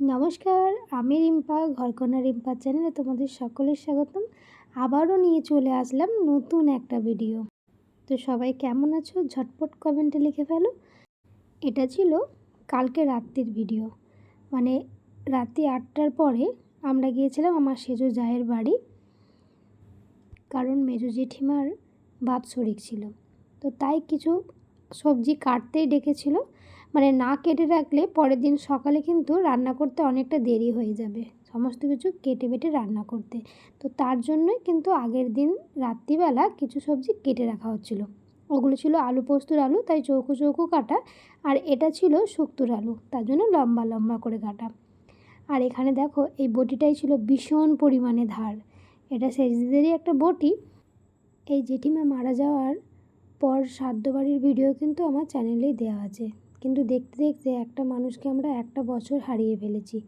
নমস্কার, আমি রিম্পা, ঘরকন্যা রিম্পা চ্যানেলে তোমাদের সকলের স্বাগতম। আবারও নিয়ে চলে আসলাম নতুন একটা ভিডিও। তো সবাই কেমন আছো? ঝটপট কমেন্টে লিখে ফেলো। এটা ছিল কালকে রাত্রির ভিডিও। মানে রাত্রি আটটার পরে আমরা গিয়েছিলাম আমার সেজো জায়ের বাড়ি। কারণ মেজো জেঠিমার বাদ শরিক ছিল। তো তাই কিছু সবজি কাটতেই ডেকেছিল। মানে না কেটে রাখলে পরের দিন সকালে কিন্তু রান্না করতে অনেকটা দেরি হয়ে যাবে। সমস্ত কিছু কেটে বেটে রান্না করতে। তো তার জন্যই কিন্তু আগের দিন রাত্রিবেলা কিছু সবজি কেটে রাখা হচ্ছিল। ওগুলো ছিল আলু পোস্তর আলু, তাই চৌকো চৌকো কাটা, আর এটা ছিল শুক্তোর আলু, তার জন্য লম্বা লম্বা করে কাটা। আর এখানে দেখো, এই বটিটাই ছিল ভীষণ পরিমাণে ধার। এটা সেজদেরই একটা বটি। এই জেঠিমা মারা যাওয়ার পর সাধ্য বাড়ির ভিডিও কিন্তু আমার চ্যানেলেই দেওয়া আছে। কিন্তু দেখতে দেখতে একটা মানুষকে আমরা একটা বছর হারিয়ে ফেলেছি।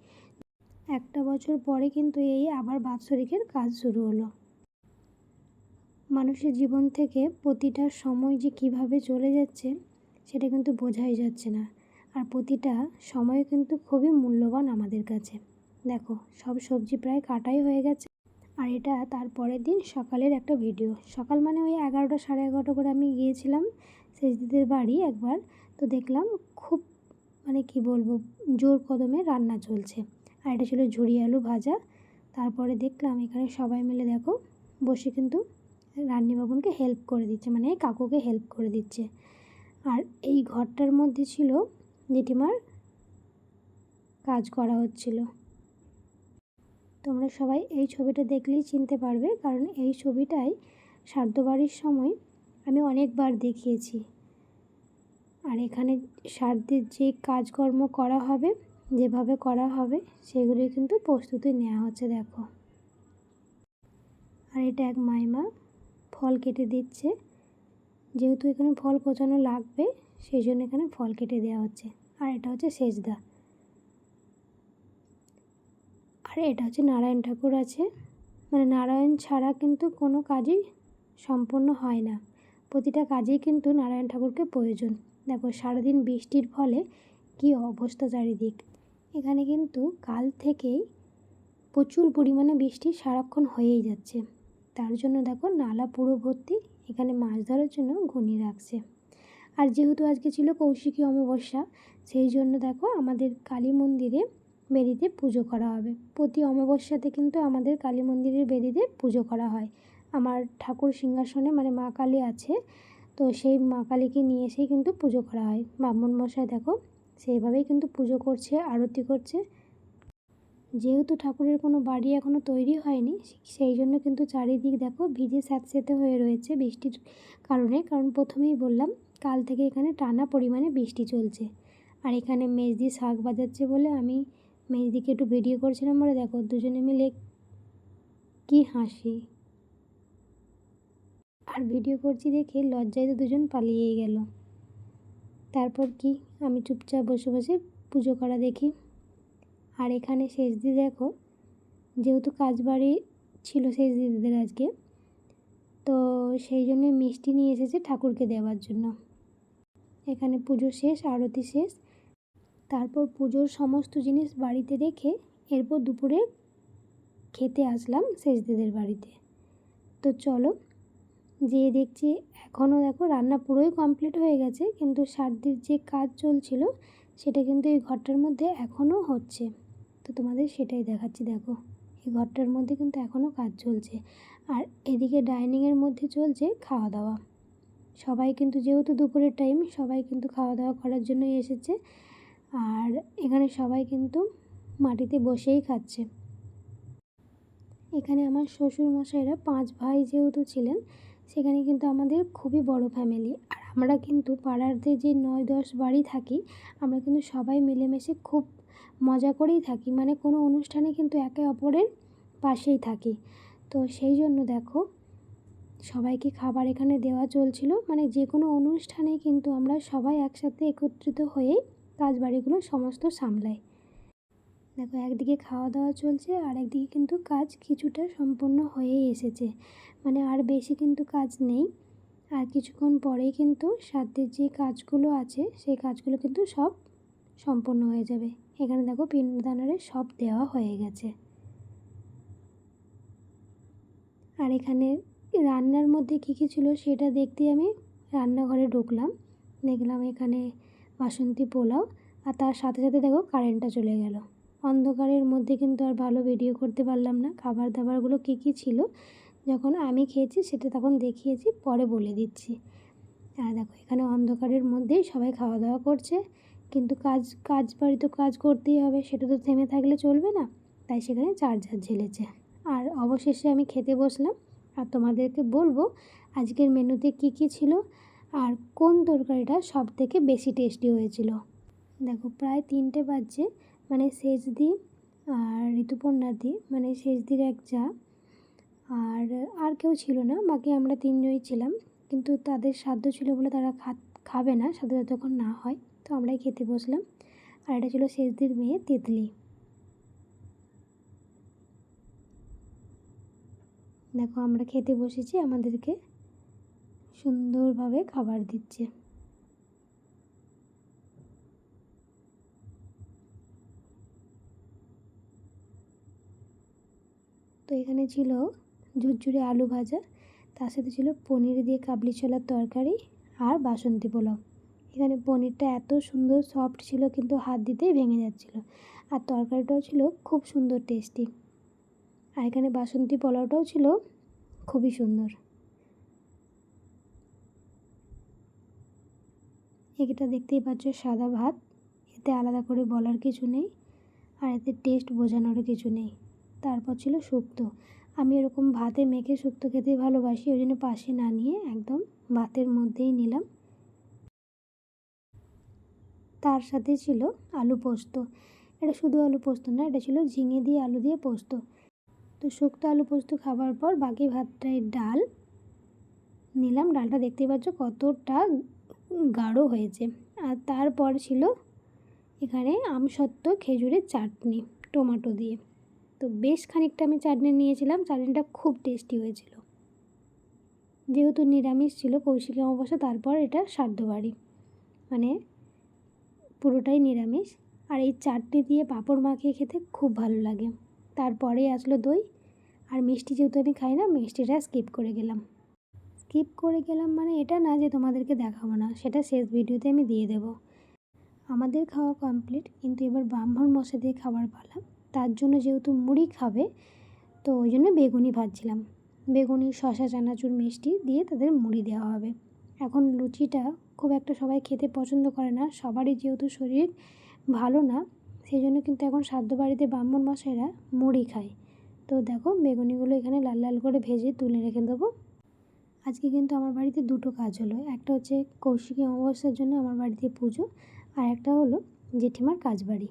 একটা বছর পরে কিন্তু এই আবার বাৎসরিকের কাজ শুরু হলো। মানুষের জীবন থেকে প্রতিটা সময় যে কীভাবে চলে যাচ্ছে, সেটা কিন্তু বোঝাই যাচ্ছে না। আর প্রতিটা সময় কিন্তু খুবই মূল্যবান আমাদের কাছে। দেখো, সব সবজি প্রায় কাটাই হয়ে গেছে। আর এটা তার পরের দিন সকালের একটা ভিডিও। সকাল মানে ওই এগারোটা সাড়ে এগারোটা করে আমি গিয়েছিলাম সেজদিদের বাড়ি একবার, তো দেখলাম খুব মানে কি বলব, জোর কদমে রান্না চলছে। আর এটা ছিল ঝুড়ি আলু ভাজা। তারপরে দেখলাম এখানে সবাই মিলে দেখো, বসে কিন্তু রান্নিবাবুনকে হেল্প করে দিচ্ছে মানে কাকুকে হেল্প করে দিচ্ছে। আর এই ঘরটার মধ্যে ছিল জেঠিমার কাজ করা হচ্ছিল। তোমরা সবাই এই ছবিটা দেখলেই চিনতে পারবে, কারণ এই ছবিটাই সার্ধবাড়ির সময় আমি অনেকবার দেখিয়েছি। আর এখানে সারদের যে কাজকর্ম করা হবে, যেভাবে করা হবে সেগুলি কিন্তু প্রস্তুতি নেওয়া হচ্ছে, দেখো। আর এটা এক মাইমা ফল কেটে দিচ্ছে। যেহেতু এখানে ফল কোচানো লাগবে, সেই জন্য এখানে ফল কেটে দেওয়া হচ্ছে। আর এটা হচ্ছে সেজদা। আর এটা হচ্ছে নারায়ণ ঠাকুর আছে। মানে নারায়ণ ছাড়া কিন্তু কোনো কাজই সম্পূর্ণ হয় না। প্রতিটা কাজেই কিন্তু নারায়ণ ঠাকুরকে প্রয়োজন। দেখো, সারাদিন বৃষ্টির ফলে কি অবস্থা চারিদিক। এখানে কিন্তু কাল থেকেই প্রচুর পরিমাণে বৃষ্টি সারাক্ষণ হয়েই যাচ্ছে। তার জন্য দেখো, নালা পুরো ভর্তি, এখানে মাছ ধরার জন্য ঘুনি রাখছে। আর যেহেতু আজকে ছিল কৌশিকী অমাবস্যা, সেই জন্য দেখো, আমাদের কালী মন্দিরে বেদিতে পুজো করা হবে। প্রতি অমাবস্যাতে কিন্তু আমাদের কালী মন্দিরের বেদিতে পুজো করা হয়। আমার ঠাকুর সিংহাসনে মানে মা কালী আছে, তো সেই মা কালীকে নিয়ে এসেই কিন্তু পুজো করা হয়। ব্রাহ্মণ মশাই দেখো, সেইভাবেই কিন্তু পুজো করছে, আরতি করছে। যেহেতু ঠাকুরের কোনো বাড়ি এখনও তৈরি হয়নি, সেই জন্য কিন্তু চারিদিক দেখো ভিজে স্যাঁতস্যাঁতে হয়ে রয়েছে বৃষ্টির কারণে। কারণ প্রথমেই বললাম, কাল থেকে এখানে টানা পরিমাণে বৃষ্টি চলছে। আর এখানে মেজদি শাক বাজাচ্ছে বলে আমি মেজদিকে একটু ভিডিও করছিলাম বলে দেখো, দুজনে মিলে কি হাসি। আর ভিডিও করছি দেখে লজ্জায় তো দুজন পালিয়েই গেল। তারপর কি? আমি চুপচাপ বসে বসে পুজো করা দেখি। আর এখানে শেষ দিয়ে দেখো, যেহেতু কাজ বাড়ি ছিল শেষ দিদিদের আজকে, তো সেই জন্য মিষ্টি নিয়ে এসেছে ঠাকুরকে দেওয়ার জন্য। এখানে পুজো শেষ, আরতি শেষ। তারপর পুজোর সমস্ত জিনিস বাড়িতে রেখে এরপর দুপুরে খেতে আসলাম শেষদিদের বাড়িতে। তো চলো যেয়ে দেখছি এখনও দেখো রান্না পুরোই কমপ্লিট হয়ে গেছে, কিন্তু সার্দির যে কাজ চলছিল সেটা কিন্তু এই ঘরটার মধ্যে এখনও হচ্ছে। তো তোমাদের সেটাই দেখাচ্ছি, দেখো। এই ঘরটার মধ্যে কিন্তু এখনও কাজ চলছে। আর এদিকে ডাইনিংয়ের মধ্যে চলছে খাওয়া দাওয়া সবাই কিন্তু যেহেতু দুপুরের টাইম সবাই কিন্তু খাওয়া দাওয়া করার জন্যই এসেছে। আর এখানে সবাই কিন্তু মাটিতে বসেই খাচ্ছে। এখানে আমার শ্বশুর মশাইরা পাঁচ ভাই যেহেতু ছিলেন সেখানে কিন্তু আমাদের খুবই বড় ফ্যামিলি আর আমরা কিন্তু পাড়াতে যে নয় দশ বাড়ি থাকি, আমরা কিন্তু সবাই মিলেমিশে খুব মজা করেই থাকি। মানে কোনো অনুষ্ঠানে কিন্তু একে অপরের পাশেই থাকি। তো সেই জন্য দেখো, সবাইকে খাবার এখানে দেওয়া চলছিল। মানে যে কোনো অনুষ্ঠানে কিন্তু আমরা সবাই একসাথে একত্রিত হয়েই কাজ বাড়িগুলো সমস্ত সামলাই। দেখো, একদিকে খাওয়া দাওয়া চলছে আর একদিকে কিন্তু কাজ কিছুটা সম্পূর্ণ হয়েই এসেছে। মানে আর বেশি কিন্তু কাজ নেই। আর কিছুক্ষণ পরেই কিন্তু সাধ্যের যে কাজগুলো আছে, সেই কাজগুলো কিন্তু সব সম্পন্ন হয়ে যাবে। এখানে দেখো পিণ্ডদানারে সব দেওয়া হয়ে গেছে। আর এখানে রান্নার মধ্যে কী কী ছিল সেটা দেখতে আমি রান্নাঘরে ঢুকলাম। দেখলাম এখানে বাসন্তী পোলাও, আর তার সাথে সাথে দেখো কারেন্টটা চলে গেল। অন্ধকারের মধ্যে কিন্তু আর ভালো ভিডিও করতে পারলাম না। খাবার দাবারগুলো কী কী ছিল? যখন আমি খেয়েছি সেটা তখন দেখিয়েছি, পরে বলে দিচ্ছি। আর দেখো, এখানে অন্ধকারের মধ্যেই সবাই খাওয়া দাওয়া করছে। কিন্তু কাজ কাজ বাড়ি তো কাজ করতেই হবে, সেটা তো থেমে থাকলে চলবে না। তাই সেখানে চার্জার ঝেলেছে। আর অবশেষে আমি খেতে বসলাম। আর তোমাদেরকে বলব, আজকের মেনুতে কী কী ছিল? আর কোন তরকারিটা সব থেকে বেশি টেস্টি হয়েছিল? দেখো, প্রায় তিনটে বাজছে। মানে সেজদি আর ঋতুপর্ণা ঋতুপর্ণাদি মানে সেজদির এক যা আর আর কেউ ছিল না, বাকি আমরা তিনজনই ছিলাম। কিন্তু তাদের সাধ্য ছিল বলে তারা খাবে না, সাধ্য যতক্ষণ না হয়, তো আমরাই খেতে বসলাম। আর এটা ছিল সেজদির মেয়ে তেতলি। দেখো, আমরা খেতে বসেছি, আমাদেরকে সুন্দরভাবে খাবার দিচ্ছে। এখানে ছিল ঝুরঝুরে আলু ভাজা, তার সাথে ছিল পনির দিয়ে কাবলি ছোলার তরকারি আর বাসন্তী পোলাও। এখানে পনিরটা এত সুন্দর সফট ছিল কিন্তু হাত দিতেই ভেঙে যাচ্ছিল আর তরকারিটাও ছিল খুব সুন্দর টেস্টি আর এখানে বাসন্তী পোলাওটাও ছিল খুবই সুন্দর। এটা দেখতেই পাচ্ছ সাদা ভাত, এতে আলাদা করে বলার কিছু নেই আর এতে টেস্ট বোঝানোরও কিছু নেই। তারপর ছিল শুক্তো। আমি এরকম ভাতে মেখে শুক্তো খেতে ভালোবাসি, ওই জন্য পাশে না নিয়ে একদম ভাতের মধ্যেই নিলাম। তার সাথে ছিল আলু পোস্ত। এটা শুধু আলু পোস্ত না, এটা ছিল ঝিঙে দিয়ে আলু দিয়ে পোস্ত। তো শুক্তো আলু পোস্ত খাবার পর বাকি ভাতটায় ডাল নিলাম। ডালটা দেখতেই পাচ্ছ কতটা গাঢ় হয়েছে। আর তারপর ছিল এখানে আমসত্ত্ব খেজুরের চাটনি, টমেটো দিয়ে। তো বেশ খানিকটা আমি চাটনি নিয়েছিলাম। চাটনিটা খুব টেস্টি হয়েছিল। যেহেতু নিরামিষ ছিল, কৌশিক অমাবস্যা, তারপর এটা সাধ্য বাড়ি। মানে পুরোটাই নিরামিষ। আর এই চাটনি দিয়ে পাঁপড় মাখিয়ে খেতে খুব ভালো লাগে। তারপরে আসলো দই। আর মিষ্টি যেহেতু আমি খাই না, মিষ্টিটা স্কিপ করে গেলাম। স্কিপ করে গেলাম মানে এটা না যে তোমাদেরকে দেখাবো না, সেটা শেষ ভিডিওতে আমি দিয়ে দেবো। আমাদের খাওয়া কমপ্লিট কিন্তু এবার ব্রাহ্মণ মশা দিয়ে খাবার পালাম তার জন্য যেহেতু মুড়ি খাবে, তো ওই জন্য বেগুনি ভাজছিলাম। বেগুনি শশা চানাচুর, মিষ্টি দিয়ে তাদের মুড়ি দেওয়া হবে। এখন লুচিটা খুব একটা সবাই খেতে পছন্দ করে না, সবারই যেহেতু শরীর ভালো না, সেই জন্য কিন্তু এখন সাধ্য বাড়িতে ব্রাহ্মণ মশাইরা মুড়ি খায়। তো দেখো, বেগুনিগুলো এখানে লাল লাল করে ভেজে তুলে রেখে দেবো। আজকে কিন্তু আমার বাড়িতে দুটো কাজ হলো। একটা হচ্ছে কৌশিকী অমাবস্যার জন্য আমার বাড়িতে পুজো, আর একটা হলো জেঠিমার কাজ বাড়ি।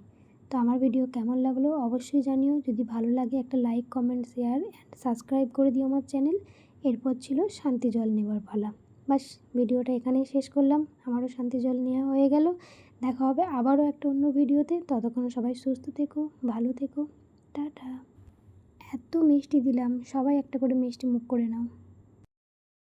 তো আমার ভিডিও কেমন লাগল অবশ্যই জানিও। যদি ভালো লাগে একটা like comment share and subscribe করে দিও আমার চ্যানেল এরপর ছিল শান্তি জল নেবার পালা। বাস ভিডিওটা এখানেই শেষ করলাম। আমারও শান্তি জল নেওয়া হয়ে গেল। দেখা হবে আবারও একটা অন্য ভিডিওতে ততক্ষণ সবাই সুস্থ থেকো, ভালো থেকো। টাটা। এত মিষ্টি দিলাম। সবাই একটা করে মিষ্টি মুখ করে নাও।